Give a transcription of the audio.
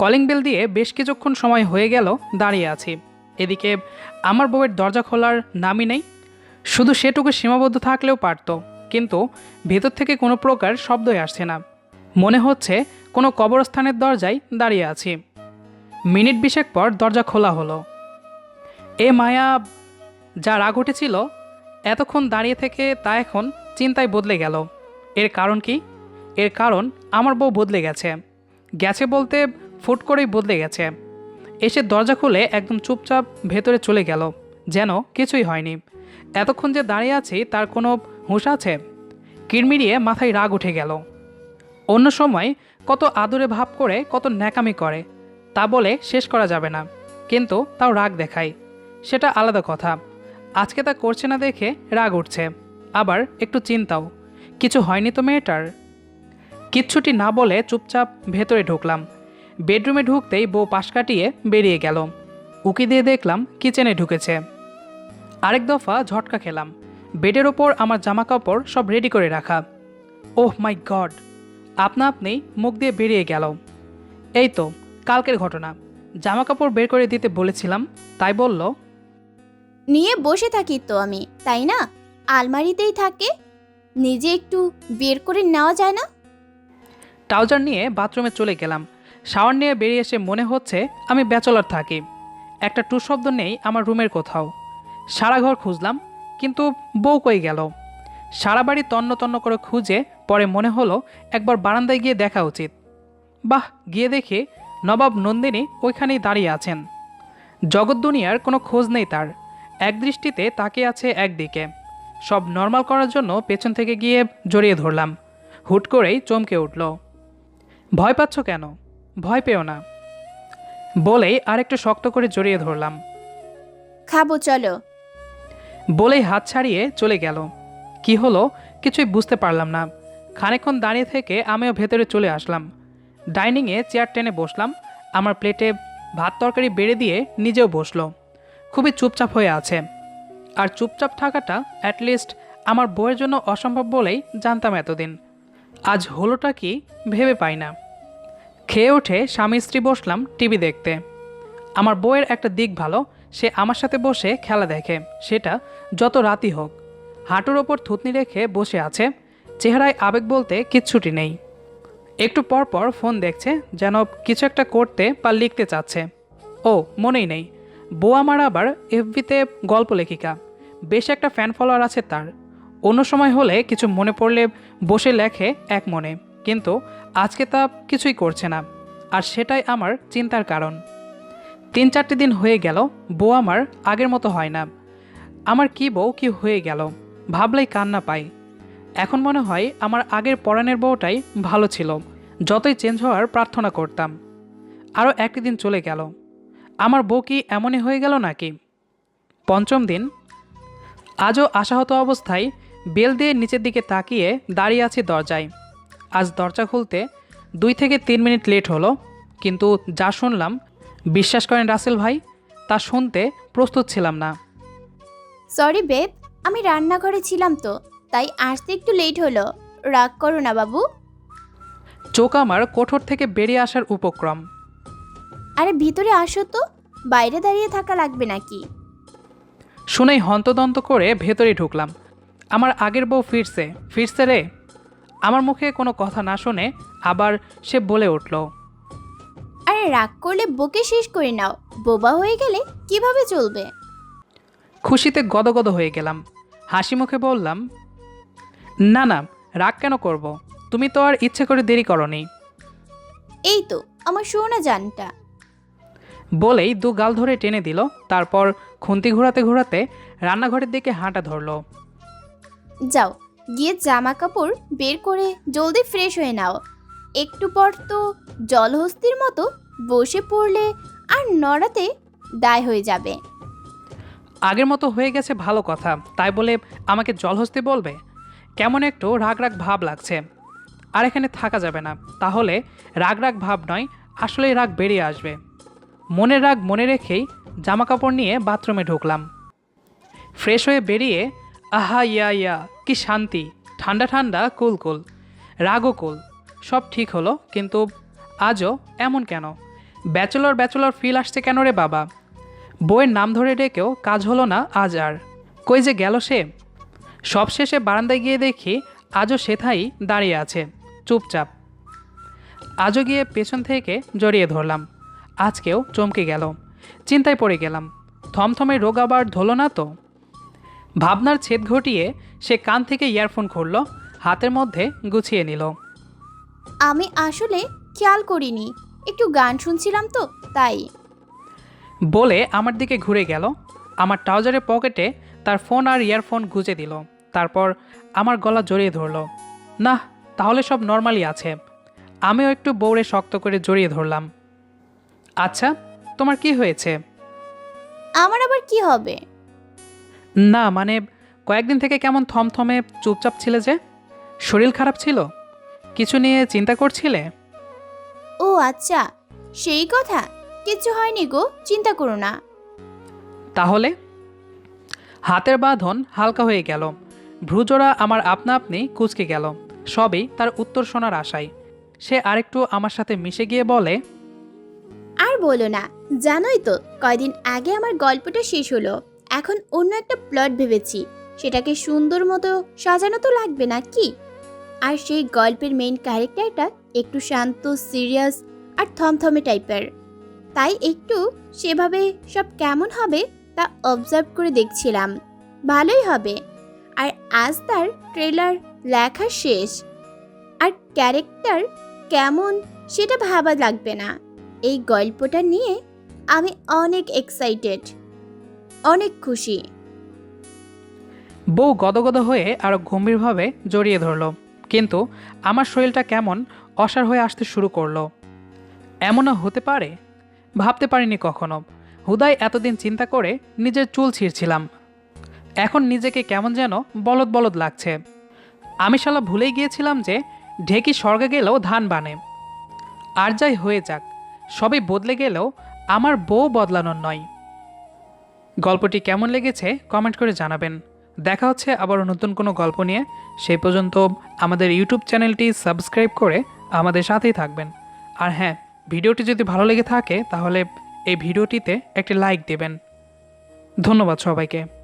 Calling bell দিয়ে বেশ কিছুক্ষণ সময় হয়ে গেল দাঁড়িয়ে আছি। এদিকে আমার বউয়ের দরজা খোলার নামই নেই। শুধু সেটুকু সীমাবদ্ধ থাকলেও পারত, কিন্তু ভেতর থেকে কোনো প্রকার শব্দই আসছে না। মনে হচ্ছে কোনো কবরস্থানের দরজায় দাঁড়িয়ে আছি। মিনিট বিশেক পর দরজা খোলা হলো। এ মায়া, যা রাগ উঠেছিল, এতক্ষণ দাঁড়িয়ে থেকে তা এখন চিন্তায় বদলে গেল। এর কারণ কি? এর কারণ আমার বউ বদলে গেছে। গেছে বলতে ফুট করেই বদলে গেছে। এসে দরজা খুলে একদম চুপচাপ ভেতরে চলে গেল, যেন কিছুই হয়নি। এতক্ষণ যে দাঁড়িয়ে আছি, তার কোনো হুঁশ আছে? কিরমিরিয়ে মাথায় রাগ উঠে গেল। অন্য সময় কত আদরে ভাব করে, কত ন্যাকামি করে, তা বলে শেষ করা যাবে না। কিন্তু তাও রাগ দেখায়। সেটা আলাদা কথা। আজকে তা করছে না দেখে রাগ উঠছে। আবার একটু চিন্তাও। কিছু হয়নি তো মেয়েটার? কিচ্ছুটি না বলে চুপচাপ ভেতরে ঢুকলাম। বেডরুমে ঢুকতেই বউ পাশ কাটিয়ে বেরিয়ে গেল। উকি দিয়ে দেখলাম কিচেনে ঢুকেছে। আরেক দফা ঝটকা খেলাম। বেডের ওপর আমার জামা কাপড় সব রেডি করে রাখা। Oh my God! আপনা আপনি মুখ দিয়ে বেরিয়ে গেল। এই তো কালকের ঘটনা। জামা কাপড় বের করে দিতে বলেছিলাম তাই বলল নিয়ে বসে থাকি তো আমি তাই না? আলমারিতেই থাকে। নিজে একটু বের করে নেওয়া যায় না? ট্রাউজার নিয়ে বাথরুমে চলে গেলাম। শাওয়ার নিয়ে বেরিয়ে এসে মনে হচ্ছে আমি ব্যাচলার থাকি। একটা টু শব্দ নেই আমার রুমের কোথাও। সারা ঘর খুঁজলাম, কিন্তু বউ কই গেল? সারা বাড়ি তন্ন তন্ন করে খুঁজে পরে মনে হলো একবার বারান্দায় গিয়ে দেখা উচিত। বাহ, গিয়ে দেখে নবাব নন্দিনী ওইখানেই দাঁড়িয়ে আছেন। জগৎ দুনিয়ার কোনো খোঁজ নেই তার। এক দৃষ্টিতে তাকে আছে একদিকে। সব নর্মাল করার জন্য পেছন থেকে গিয়ে জড়িয়ে ধরলাম। হুট করেই চমকে উঠল। ভয় পাচ্ছ কেন? ভয় পেও না। বলেই আরেকটু শক্ত করে জড়িয়ে ধরলাম। খাব চলো। বলেই হাত ছাড়িয়ে চলে গেল। কি হলো কিছুই বুঝতে পারলাম না। খানিকক্ষণ দাঁড়িয়ে থেকে আমিও ভেতরে চলে আসলাম। ডাইনিংয়ে চেয়ার টেনে বসলাম। আমার প্লেটে ভাত তরকারি বেড়ে দিয়ে নিজেও বসল। খুবই চুপচাপ হয়ে আছে। আর চুপচাপ থাকাটা অ্যাটলিস্ট আমার বউয়ের জন্য অসম্ভব বলেই জানতাম এতদিন। আজ হলোটা কি ভেবে পাই না। খেয়ে উঠে স্বামী স্ত্রী বসলাম টিভি দেখতে। আমার বউয়ের একটা দিক ভালো, সে আমার সাথে বসে খেলা দেখে, সেটা যত রাতই হোক। হাঁটুর ওপর থুতনি রেখে বসে আছে, চেহারায় আবেগ বলতে কিচ্ছুটি নেই। একটু পর পর ফোন দেখছে, যেন কিছু একটা করতে বা লিখতে চাচ্ছে। ও, মনেই নেই। বউ আমার আবার এফবিতে গল্প লেখিকা। বেশ একটা ফ্যান ফলোয়ার আছে তার। অন্য সময় হলে কিছু মনে পড়লে বসে লেখে এক মনে। কিন্তু আজকে তা কিছুই করছে না, আর সেটাই আমার চিন্তার কারণ। তিন চারটে দিন হয়ে গেল, বউ আমার আগের মতো হয় না। আমার কি বউ, কি হয়ে গেল, ভাবলেই কান্না পাই। এখন মনে হয় আমার আগের পরাণের বউটাই ভালো ছিল, যতই চেঞ্জ হওয়ার প্রার্থনা করতাম। আরও একটি দিন চলে গেল, আমার বউ কি এমনই হয়ে গেল নাকি? পঞ্চম দিন, আজও আশাহত অবস্থায় বেল দিয়ে নিচের দিকে তাকিয়ে দাঁড়িয়ে আছি দরজায়। আজ দরজা খুলতে দুই থেকে তিন মিনিট লেট হলো কিন্তু যা শুনলাম বিশ্বাস করেন রাসেল ভাই তা শুনতে প্রস্তুত ছিলাম না। সরি বেব আমি রান্নাঘরে ছিলাম তো তাই আসতে একটু লেট হলো। রাগ করো না বাবু। চোখ আমার কোঠর থেকে বেরিয়ে আসার উপক্রম। আরে ভিতরে আসো তো বাইরে দাঁড়িয়ে থাকা লাগবে নাকি? শুনেই হন্তদন্ত করে ভেতরে ঢুকলাম। আমার আগের বউ ফিরছে ফিরছে রে। আমার মুখে কোনো কথা না শুনে আবার সে বলে উঠল আরে রাগ করলে বকে শেষ করে নাও। বোবা হয়ে গেলে কীভাবে চলবে? খুশিতে গদগদ হয়ে গেলাম। হাসি মুখে বললাম না না রাগ কেন করব? তুমি তো আর ইচ্ছে করে দেরি করনি। এই তো আমার সোনা জানটা। বলেই দু গাল ধরে টেনে দিল তারপর খুন্তি ঘোরাতে ঘোরাতে রান্নাঘরের দিকে হাঁটা ধরলো। যাও গিয়ে জামা কাপড় বের করে জলদি ফ্রেশ হয়ে নাও। একটু পর তো জলহস্তির মতো বসে পড়লে আর নড়াতে দায় হয়ে যাবে। আগের মতো হয়ে গেছে ভালো কথা, তাই বলে আমাকে জলহস্তি বলবে? কেমন একটু রাগ রাগ ভাব লাগছে। আর এখানে থাকা যাবে না, তাহলে রাগ রাগ ভাব নয়, আসলেই রাগ বেরিয়ে আসবে। মনের রাগ মনে রেখেই জামা কাপড় নিয়ে বাথরুমে ঢুকলাম। ফ্রেশ হয়ে বেরিয়ে আহা, ইয়া ইয়া, কি শান্তি। ঠান্ডা ঠান্ডা, কুল কুল। রাগও কুল। সব ঠিক হলো, কিন্তু আজও এমন কেন? ব্যাচেলর ব্যাচেলর ফিল আসছে কেন রে বাবা? বইয়ের নাম ধরে ডেকেও কাজ হলো না আজ আর। কই যে গেল সে? সবশেষে বারান্দায় গিয়ে দেখি আজও সেথাই দাঁড়িয়ে আছে, চুপচাপ। আজও গিয়ে পেছন থেকে জড়িয়ে ধরলাম। আজকেও চমকে গেল। চিন্তায় পড়ে গেলাম। থমথমে রোগ আবার ধরল না তো? ভাবনার ছেদ ঘটিয়ে সে কান থেকে ইয়ারফোন খুলল হাতের মধ্যে গুছিয়ে নিল। আমি আসলে খেয়াল করিনি একটু গান শুনছিলাম তো তাই। বলে আমার দিকে ঘুরে গেল আমার ট্রাউজারের পকেটে তার ফোন আর ইয়ারফোন গুজে দিল তারপর আমার গলা জড়িয়ে ধরলো। না তাহলে সব নর্মালি আছে আমিও একটু বৌড়ে শক্ত করে জড়িয়ে ধরলাম। আচ্ছা তোমার কি হয়েছে? আমার আবার কি হবে? না মানে কয়েকদিন থেকে কেমন থমথমে চুপচাপ ছিলে যে? শরীর খারাপ ছিল? কিছু নিয়ে চিন্তা করছিলে? ও আচ্ছা সেই কথা। কিছু হয়নি গো চিন্তা করো না। তাহলে? হাতের বাঁধন হালকা হয়ে গেল। ভ্রুজোড়া আমার আপনা আপনি কুচকে গেল। সবই তার উত্তর শোনার আশায়। সে আরেকটু আমার সাথে মিশে গিয়ে বলে আর বলো না জানোই তো কয়দিন আগে আমার গল্পটা শেষ হলো। এখন অন্য একটা প্লট ভেবেছি। সেটাকে সুন্দর মতো সাজানো তো লাগবে না কি? আর সেই গল্পের মেইন ক্যারেক্টারটা একটু শান্ত সিরিয়াস আর থমথমে টাইপের তাই একটু সেভাবে সব কেমন হবে তা অবজার্ভ করে দেখছিলাম। ভালোই হবে। আর আজ তার ট্রেলার লেখা শেষ। আর ক্যারেক্টার কেমন সেটা ভাবা লাগবে না। এই গল্পটা নিয়ে আমি অনেক এক্সাইটেড অনেক খুশি। বউ গদগদ হয়ে আরও গম্ভীরভাবে জড়িয়ে ধরলো। কিন্তু আমার শরীরটা কেমন অসার হয়ে আসতে শুরু করল। এমনও হতে পারে? ভাবতে পারিনি কখনো। হুদাই এতদিন চিন্তা করে নিজের চুল ছিঁড়ছিলাম। এখন নিজেকে কেমন যেন বলদ বলদ লাগছে। আমি শালা ভুলেই গিয়েছিলাম যে ঢেকি স্বর্গে গেলেও ধান বানে। আর যাই হয়ে যাক, সবই বদলে গেলেও আমার বউ বদলানোর নয়। গল্পটি কেমন লেগেছে কমেন্ট করে জানাবেন। দেখা হচ্ছে আবার নতুন কোনো গল্প নিয়ে। সেই পর্যন্ত আমাদের ইউটিউব চ্যানেলটি সাবস্ক্রাইব করে আমাদের সাথেই থাকবেন। আর হ্যাঁ ভিডিওটি যদি ভালো লেগে থাকে তাহলে এই ভিডিওটিতে একটি লাইক দেবেন। ধন্যবাদ সবাইকে।